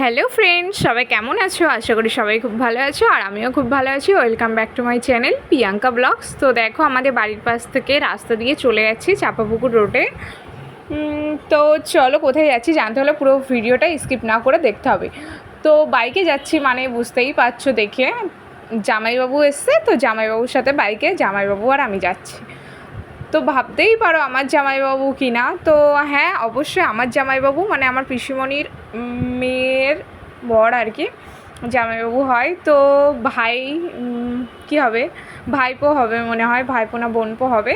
Hello friends, সবাই কেমন আছো? আশা করি সবাই খুব ভালো আছো, আর আমিও খুব ভালো আছি। Welcome back to my channel Priyanka blogs. তো দেখো, আমাদের বাড়ির পাশ থেকে রাস্তা দিয়ে চলে যাচ্ছি চাপাপুকুর রোডে। তো চলো কোথায় যাচ্ছি জানতে হলে পুরো ভিডিওটা স্কিপ না করে দেখতে হবে। তো বাইকে যাচ্ছি মানে বুঝতেই পারছ দেখে। জামাইবাবু এসছে, তো জামাইবাবুর সাথে বাইকে, জামাইবাবু আর আমি যাচ্ছি। তো ভাবতেই পারো আমার জামাইবাবু কি না তো হ্যাঁ অবশ্যই আমার জামাইবাবু মানে আমার পিসিমণির মেয়ের বর আর কি। জামাইবাবু হয়। তো ভাই কি হবে? ভাইপো হবে মনে হয়, ভাইপো না বোনপো হবে।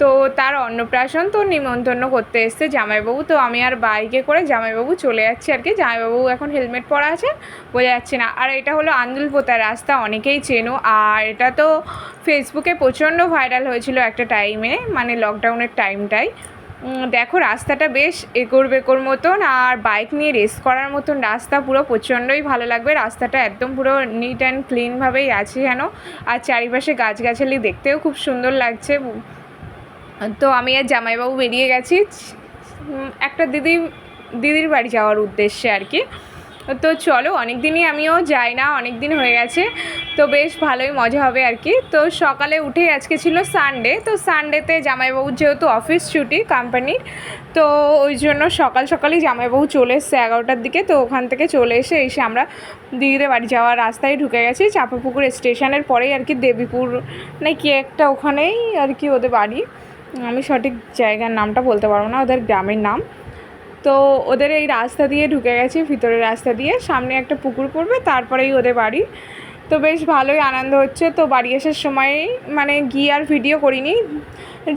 তো তার অন্নপ্রাশন তো নিমন্ত্রণ করতে এসছে জামাইবাবু। তো আমি আর বাইকে করে জামাইবাবু চলে যাচ্ছি আর কি। জামাইবাবু এখন হেলমেট পরা আছে, বোঝা যাচ্ছে না। আর এটা হলো আন্দুলপোতা রাস্তা, অনেকেই চেনো। আর এটা তো ফেসবুকে প্রচণ্ড ভাইরাল হয়েছিল একটা টাইমে মানে লকডাউনের টাইমটাই দেখো রাস্তাটা বেশ একর বেকর মতন আর বাইক নিয়ে রেস করার মতন রাস্তা পুরো প্রচণ্ডই ভালো লাগবে। রাস্তাটা একদম পুরো নিট অ্যান্ড ক্লিনভাবেই আছে যেন। আর চারিপাশে গাছগাছালি দেখতেও খুব সুন্দর লাগছে। তো আমি আর জামাইবাবু বেরিয়ে গেছি। একটা দিদি দিদির বাড়ি যাওয়ার উদ্দেশ্যে আর কি। তো চলো অনেক দিনই আমিও যাই না অনেক দিন হয়ে গেছে। তো বেশ ভালোই মজা হবে আর কি। তো সকালে উঠে আজকে ছিল সানডে তো সানডেতে জামাইবাবুর যেহেতু অফিস ছুটি কোম্পানির তো ওই জন্য সকাল সকালই জামাইবাবু চলে এসছে এগারোটার দিকে। তো ওখান থেকে চলে এসে এসে আমরা দিদিদের বাড়ি যাওয়ার রাস্তায় ঢুকে গেছি। চাপাপুকুর স্টেশনের পরেই আর কি দেবীপুর, না কি একটা ওখানেই আর কি ওদের বাড়ি। আমি সঠিক জায়গার নামটা বলতে পারব না, ওদের গ্রামের নাম। তো ওদের এই রাস্তা দিয়ে ঢুকে গেছি, ভিতরের রাস্তা দিয়ে। সামনে একটা পুকুর পড়বে, তারপরেই ওদের বাড়ি। তো বেশ ভালোই আনন্দ হচ্ছে। তো বাড়ি আসার সময় মানে গিয়ে আর ভিডিও করিনি।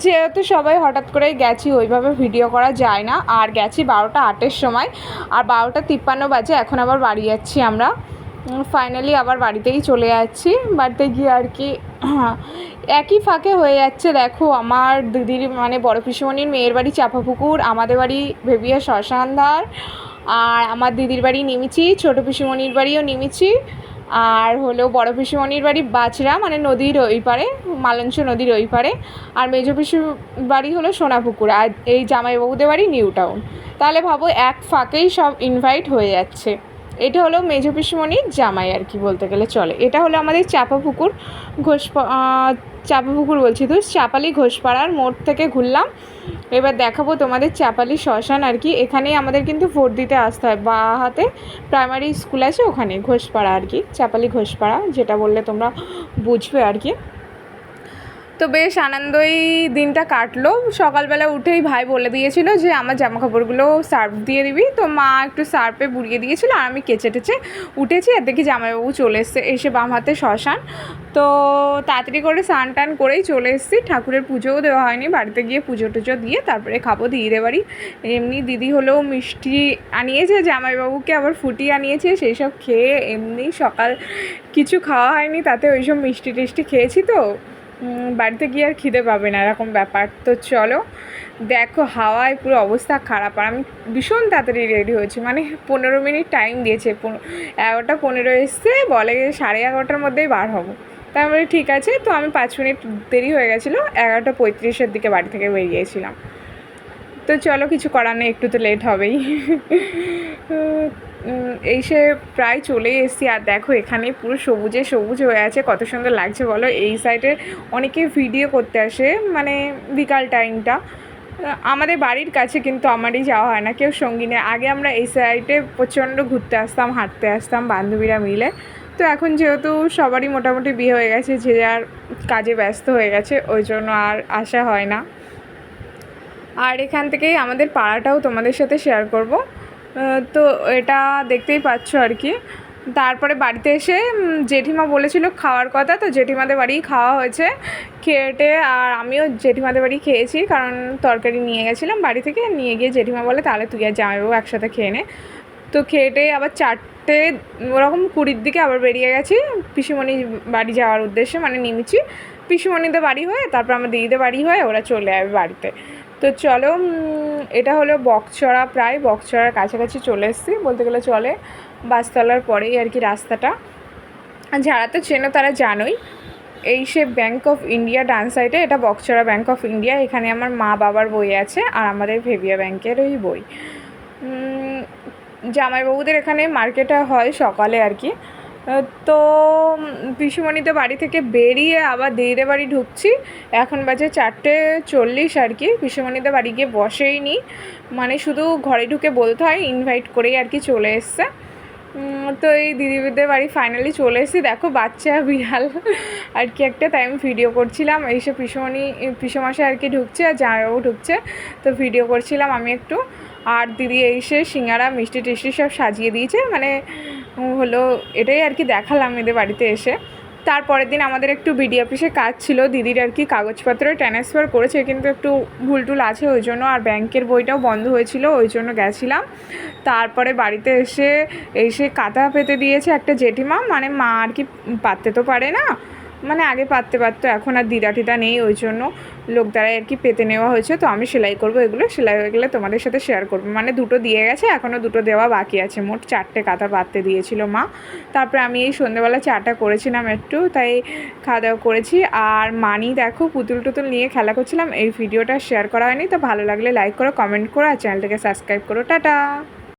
যেহেতু সবাই হঠাৎ করে গেছি, ওইভাবে ভিডিও করা যায় না। আর গেছি বারোটা আটের সময়। আর বারোটা তিপ্পান্ন বাজে, এখন আবার বাড়ি যাচ্ছি আমরা। ফাইনালি আবার বাড়িতেই চলে যাচ্ছি। বাড়িতে গিয়ে আর কি একই ফাঁকে হয়ে যাচ্ছে, দেখো আমার দিদির মানে বড় পিসুমণির মেয়ের বাড়ি চাপাপুকুর, আমাদের বাড়ি ভেবিয়া শ্মশানধার, আর আমার দিদির বাড়ি নিমিচি, ছোটো পিসুমণির বাড়িও নিমিচি, আর হলো বড় পিসুমণির বাড়ি বাছরা মানে নদীর ওই পারে, মালঞ্চ নদীর ওই পারে, আর মেজ পিসু বাড়ি হলো সোনাপুকুর, আর এই জামাইবাবুদের বাড়ি নিউ টাউন। তাহলে ভাবো এক ফাঁকেই সব ইনভাইট হয়ে যাচ্ছে। এটা হলো মেজো পিসুমণির জামাই আর কি বলতে গেলে চলে। এটা হলো আমাদের চাপাপুকুর ঘোষ চাপাপুকুর বলছি তো, চাপালি ঘোষপাড়ার মোড় থেকে ঘুরলাম। এবার দেখাবো তোমাদের চাপালি শ্মশান আর কি। এখানেই আমাদের কিন্তু ভোট দিতে আসতে হয়। বা হাতে প্রাইমারি স্কুল আছে ওখানে, ঘোষপাড়া আর কি, চাপালি ঘোষপাড়া, যেটা বললে তোমরা বুঝবে আর কি। তো বেশ আনন্দই দিনটা কাটলো। সকালবেলা উঠেই ভাই বলে দিয়েছিল যে, আমার জামা কাপড়গুলো সার্ফ দিয়ে দিবি। তো মা একটু সার্ফে বুড়িয়ে দিয়েছিল আর আমি কেচে টেচে উঠেছি। আর দেখি জামাইবাবু চলে এসছে, এসে বাম হাতে শ্মশান। তো তাড়াতাড়ি করে স্নান টান করেই চলে এসেছি। ঠাকুরের পুজোও দেওয়া হয়নি। বাড়িতে গিয়ে পুজো টুজো দিয়ে তারপরে খাব দিদিদের বাড়ি এমনি দিদি হলেও মিষ্টি আনিয়েছে, জামাইবাবুকে আবার ফুটি আনিয়েছে, সেই সব খেয়ে এমনি সকাল কিছু খাওয়া হয়নি, তাতে ওই সব মিষ্টি টিষ্টি খেয়েছি তো। বাড়িতে গিয়ে আর খিদে পাবে না, এরকম ব্যাপার। তো চলো, দেখো হাওয়ায় পুরো অবস্থা খারাপ। আর আমি ভীষণ তাড়াতাড়ি রেডি হয়েছি। মানে পনেরো মিনিট টাইম দিয়েছে। এগারোটা পনেরো এসছে, বলে সাড়ে এগারোটার মধ্যেই বার হব। বলি, ঠিক আছে। তো আমি পাঁচ মিনিট দেরি হয়ে গেছিল, এগারোটা পঁয়ত্রিশের দিকে বাড়ি থেকে বেরিয়েছিলাম তো চলো কিছু করার নেই, একটু তো লেট হবেই। এই সে প্রায় চলেই এসেছি, আর দেখো এখানে পুরো সবুজে সবুজ হয়ে আছে, কত সুন্দর লাগছে বলো। এই সাইডে অনেকে ভিডিও করতে আসে মানে বিকাল টাইমটা আমাদের বাড়ির কাছে কিন্তু আমারই যাওয়া হয় না, কেউ সঙ্গী নেই। আগে আমরা এই সাইডে প্রচণ্ড ঘুরতে আসতাম, হাঁটতে আসতাম, বান্ধবীরা মিলে। তো এখন যেহেতু সবারই মোটামুটি বিয়ে হয়ে গেছে, যে যার কাজে ব্যস্ত হয়ে গেছে, ওই জন্য আর আসা হয় না। আর এখান থেকেই আমাদের পাড়াটাও তোমাদের সাথে শেয়ার করব। তো এটা দেখতেই পাচ্ছ আর কি। তারপরে বাড়িতে এসে জেঠিমা বলেছিল খাওয়ার কথা, তো জেঠিমাদের বাড়িই খাওয়া হয়েছে খেয়েটে আর আমিও জেঠিমাদের বাড়ি খেয়েছি, কারণ তরকারি নিয়ে গেছিলাম বাড়ি থেকে। নিয়ে গিয়ে জেঠিমা বলে, তাহলে তুই আর জামাইবাবু একসাথে খেয়ে নে। তো খেয়েটে আবার চারটে, ওরকম কুড়ির দিকে আবার বেরিয়ে গেছি। পিসিমণি বাড়ি যাওয়ার উদ্দেশ্যে মানে নিমিছি পিসিমণিদের বাড়ি হয়ে, তারপর আমার দিদিদের বাড়ি হয়ে ওরা চলে যাবে বাড়িতে। তো চলো এটা হলো বকচড়া প্রায় বকচড়ার কাছাকাছি চলে এসেছি। বলতে গেলে চলে বাসতলার পরেই আর কি রাস্তাটা। যারা তো চেনো তারা জানোই, এই সে ব্যাঙ্ক অফ ইন্ডিয়া ডান সাইডে এটা বকচড়া ব্যাঙ্ক অফ ইন্ডিয়া এখানে আমার মা বাবার বই আছে আর আমাদের ভেবিয়া ব্যাংকের ওই বই। জামাইবাবুদের এখানে মার্কেটটা হয় সকালে আর কি। তো পিসুমণিতে বাড়ি থেকে বেরিয়ে আবার দিদিদের বাড়ি ঢুকছি। এখন বাজে চারটে চল্লিশ আর কি পিসুমণিতে বাড়ি গিয়ে বসেই নি মানে শুধু ঘরে ঢুকে বলতে হয় ইনভাইট করেই আর কি চলে এসছে। তো এই দিদিদের বাড়ি ফাইনালি চলে এসেছি। দেখো, বাচ্চা বিড়াল। আর কি একটা তাই আমি ভিডিও করছিলাম। এইসে পিসুমণি পিসুমাসে আর কি ঢুকছে আর জামাইবাবু ঢুকছে। তো ভিডিও করছিলাম আমি একটু। আর দিদি এসে সিঙ্গারা, মিষ্টি টিষ্টি সব সাজিয়ে দিয়েছে। মানে হলো, এটাই আর কি দেখালাম এদের বাড়িতে এসে। তারপরের দিন আমাদের একটু বিডি অফিসে কাজ ছিল, দিদির আর কি কাগজপত্র ট্রান্সফার করেছে, কিন্তু একটু ভুল টুল আছে ওই জন্য, আর ব্যাংকের বইটাও বন্ধ হয়েছিল, ওই জন্য গেছিলাম। তারপরে বাড়িতে এসে এসে কাঁথা পেতে দিয়েছে একটা জেঠিমা মানে মা আর কি পাততে তো পারে না। মানে আগে পাততে পারতো, এখন আর দিদা টিদা নেই, ওই জন্য লোক দ্বারাই আর কি পেতে নেওয়া হয়েছে। তো আমি সেলাই করব এগুলো, সেলাই হয়ে গেলে তোমাদের সাথে শেয়ার করব। মানে দুটো দিয়ে গেছে এখনও দুটো দেওয়া বাকি আছে। মোট চারটে কাঁথা পাততে দিয়েছিল মা। তারপরে আমি এই সন্ধ্যেবেলা চাটা করেছিলাম একটু, তাই খাওয়া দাওয়া করেছি। আর মানি দেখো, পুতুল টুতুল নিয়ে খেলা করছিলাম। এই ভিডিওটা শেয়ার করা হয়নি, তো ভালো লাগলে লাইক করো কমেন্ট করো, আর চ্যানেলটাকে সাবস্ক্রাইব করো। টাটা!